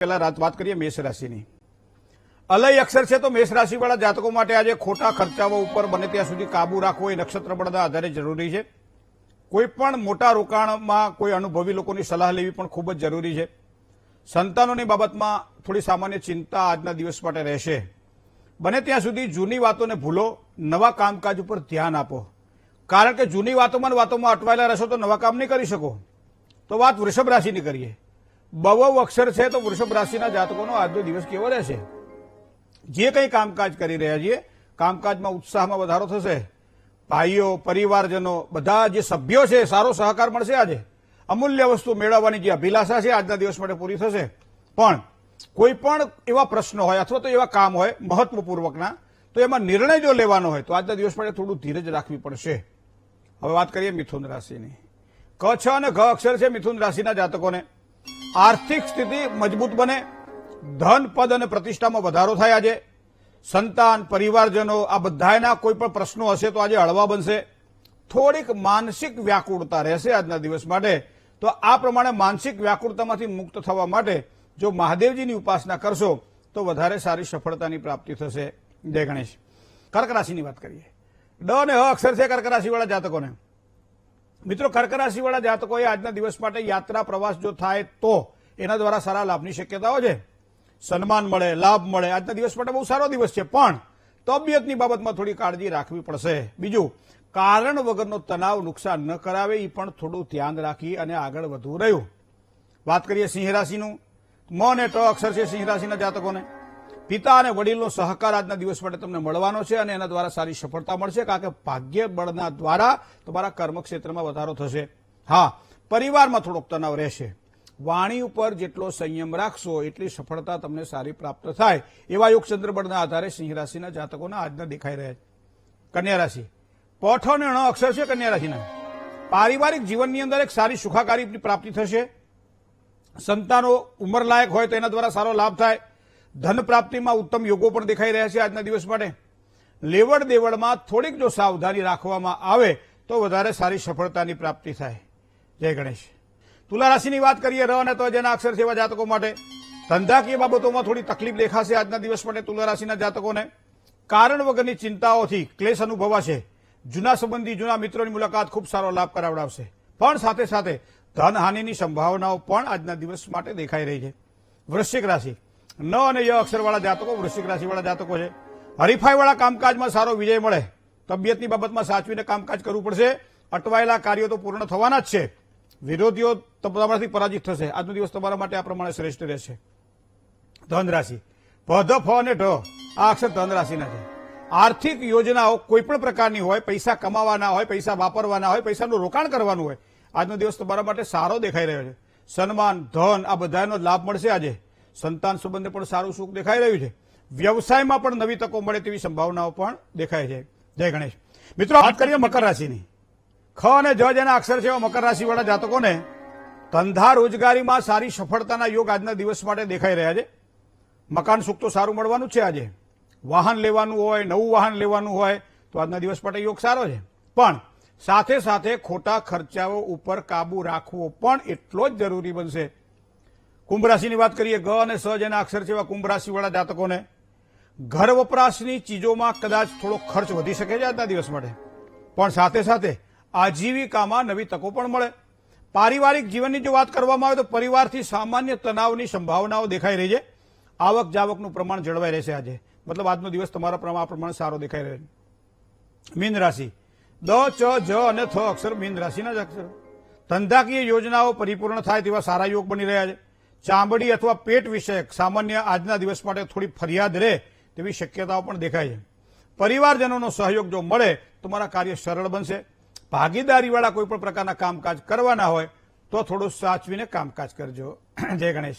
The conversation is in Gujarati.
પહેલા વાત કરીએ મેષ રાશિની. અલય અક્ષર છે તો મેષ રાશિવાળા જાતકો માટે આજે ખોટા ખર્ચાઓ ઉપર બને ત્યાં સુધી કાબુ રાખવો એ નક્ષત્ર બળના આધારે જરૂરી છે. કોઈ પણ મોટા રોકાણમાં કોઈ અનુભવી લોકોની સલાહ લેવી પણ ખૂબ જ જરૂરી છે. સંતાનોની બાબતમાં થોડી સામાન્ય ચિંતા આજના દિવસ માટે રહેશે. બને ત્યાં સુધી જૂની વાતોને ભૂલો, નવા કામકાજ ઉપર ધ્યાન આપો. કારણ કે જૂની વાતોમાં વાતોમાં અટવાયેલા રહેશો તો નવા કામ નહીં કરી શકો. તો વાત વૃષભ રાશિની કરીએ. બવવ અક્ષર છે તો વૃષભ રાશિના જાતકોનો આજનો દિવસ કેવો રહેશે? જે કંઈ કામકાજ કરી રહ્યા છીએ, કામકાજમાં ઉત્સાહમાં વધારો થશે. ભાઈઓ, પરિવારજનો, બધા જે સભ્યો છે, સારો સહકાર મળશે આજે. અમૂલ્ય વસ્તુ મેળવવાની જે અભિલાષા છે આજના દિવસ માટે પૂરી થશે. પણ કોઈ પણ એવા પ્રશ્નો હોય અથવા તો એવા કામ હોય મહત્વપૂર્વકના, તો એમાં નિર્ણય જો લેવાનો હોય, તો આજના દિવસ માટે થોડું ધીરજ રાખવી પડશે. હવે વાત કરીએ મિથુન રાશિની. ક, છ અને ઘ અક્ષર છે મિથુન રાશિના જાતકોને. આર્થિક સ્થિતિ મજબૂત બને. ધન, પદ અને પ્રતિષ્ઠામાં વધારો થાય આજે. સંતાન, પરિવારજનો, આ બધાના કોઈ પણ પ્રશ્નો હશે તો આજે હળવા બનશે. થોડીક માનસિક વ્યાકુળતા રહેશે આજના દિવસ માટે. તો આ પ્રમાણે માનસિક વ્યાકુળતામાંથી મુક્ત થવા માટે જો મહાદેવજીની ઉપાસના કરશો, તો વધારે સારી સફળતાની પ્રાપ્તિ થશે. જય ગણેશ. કર્ક રાશિની વાત કરીએ. ડ અને હ અક્ષર છે કર્ક રાશિવાળા જાતકોને. મિત્રો કર્ક રાશિવાળા જાતકોએ આજના દિવસ માટે યાત્રા પ્રવાસ જો થાય તો એના દ્વારા સારા લાભની શક્યતાઓ છે. સન્માન મળે, લાભ મળે. આજના દિવસ માટે બહુ સારો દિવસ છે. પણ તબિયતની બાબતમાં થોડી કાળજી રાખવી પડશે. બીજું, કારણ વગરનો તણાવ નુકસાન ન કરાવે એ પણ થોડું ધ્યાન રાખી અને આગળ વધવું રહ્યું. વાત કરીએ સિંહ રાશિનું મ અને અક્ષર છે સિંહ રાશિના જાતકોને. પિતા અને વડીલનો સહકાર આજના દિવસ માટે તમને મળવાનો છે અને એના દ્વારા સારી સફળતા મળશે કારણ કે ભાગ્ય બળના દ્વારા તમારા કર્મક્ષેત્રમાં વધારો થશે. હા, પરિવારમાં થોડોક તણાવ રહેશે. વાણી ઉપર જેટલો સંયમ રાખશો, એટલી સફળતા તમને સારી પ્રાપ્ત થાય. એવા યોગચંદ્ર બળના આધારે સિંહ રાશિના જાતકોના આજના દેખાઈ રહ્યા છે. કન્યા રાશિ. પોઠો અને અણ અક્ષર છે કન્યા રાશિના. પારિવારિક જીવનની અંદર એક સારી સુખાકારીની પ્રાપ્તિ થશે. સંતાનો ઉંમરલાયક હોય તો એના દ્વારા સારો લાભ થાય. ધન પ્રાપ્તિમાં ઉત્તમ યોગો પણ દેખાઈ રહ્યા છે આજના દિવસ માટે. લેવડ દેવડમાં થોડીક જો સાવધાની રાખવામાં આવે તો વધારે સારી સફળતાની પ્રાપ્તિ થાય. જય ગણેશ. તુલા રાશિની વાત કરીએ, ર અને તો જેના અક્ષર જેવા જાતકો માટે. ધંધાકીય બાબતોમાં થોડી તકલીફ દેખાશે આજના દિવસ માટે તુલા રાશિના જાતકોને. કારણ વગરની ચિંતાઓથી ક્લેશ અનુભવાશે. જૂના સંબંધી, જૂના મિત્રોની મુલાકાત ખૂબ સારો લાભ કરાવડાવશે. પણ સાથે સાથે ધનહાનિની સંભાવનાઓ પણ આજના દિવસ માટે દેખાઈ રહી છે. વૃશ્ચિક રાશિ. ન અને ય અક્ષરવાળા જાતકો, વૃશ્ચિક રાશિવાળા જાતકો છે. હરીફાઈવાળા કામકાજમાં સારો વિજય મળે. તબિયતની બાબતમાં સાચવીને કામકાજ કરવું પડશે. અટવાયેલા કાર્યો તો પૂર્ણ થવાના જ છે. વિરોધીઓ તમારાથી પરાજિત થશે. આજનો દિવસ તમારા માટે આ પ્રમાણે શ્રેષ્ઠ રહેશે. ધન રાશિ પધ ફ અને ઢ. આ અક્ષર ધન રાશિના છે. આર્થિક યોજનાઓ કોઈ પણ પ્રકારની હોય, પૈસા કમાવાના હોય, પૈસા વાપરવાના હોય, પૈસાનું રોકાણ કરવાનું હોય, આજનો દિવસ તમારા માટે સારો દેખાઈ રહ્યો છે. સન્માન, ધન, આ બધાનો લાભ મળશે આજે. સંતાન સંબંધે પણ સારું સુખ દેખાઈ રહ્યું છે. વ્યવસાયમાં પણ નવી તકો મળે તેવી સંભાવનાઓ પણ દેખાય છે. જય ગણેશ. મિત્રો, વાત કરીએ મકર રાશિની. ખ અને જ જેના અક્ષર છે એવા મકર રાશિવાળા જાતકોને ધંધા રોજગારીમાં સારી સફળતાના યોગ આજના દિવસ માટે દેખાઈ રહ્યા છે. મકાન સુખ તો સારું મળવાનું છે આજે. વાહન લેવાનું હોય, નવું વાહન લેવાનું હોય, તો આજના દિવસ માટે યોગ સારો છે. પણ સાથે સાથે ખોટા ખર્ચાઓ ઉપર કાબુ રાખવો પણ એટલો જ જરૂરી બનશે. કુંભ રાશિની વાત કરીએ ગ અને સ જેના અક્ષર છે એવા કુંભ રાશિવાળા જાતકોને. ઘર વપરાશની ચીજોમાં કદાચ થોડો ખર્ચ વધી શકે છે આજના દિવસ માટે. પણ સાથે સાથે આજીવિકામાં નવી તકો પણ મળે. પારિવારિક જીવનની જો વાત કરવામાં આવે તો પરિવારથી સામાન્ય તણાવની સંભાવનાઓ દેખાઈ રહી છે. આવક જાવકનું પ્રમાણ જળવાઈ રહેશે આજે. મતલબ આજનો દિવસ તમારા પ્રમાણ પ્રમાણે સારો દેખાઈ રહ્યો છે. મીન રાશિ. દ, ચ, જ અને થ અક્ષર મીન રાશિના જ અક્ષર. ધંધાકીય યોજનાઓ પરિપૂર્ણ થાય તેવા સારા યોગ બની રહ્યા છે. ચામડી અથવા પેટ વિષયક સામાન્ય આજના દિવસ માટે થોડી ફરિયાદ રહે તેવી શક્યતાઓ પણ દેખાય છે. પરિવારજનોનો સહયોગ જો મળે તો મારા કાર્ય સરળ બનશે. ભાગીદારીવાળા કોઈ પણ પ્રકારના કામકાજ કરવાના હોય તો થોડું સાચવીને કામકાજ કરજો. જય ગણેશ.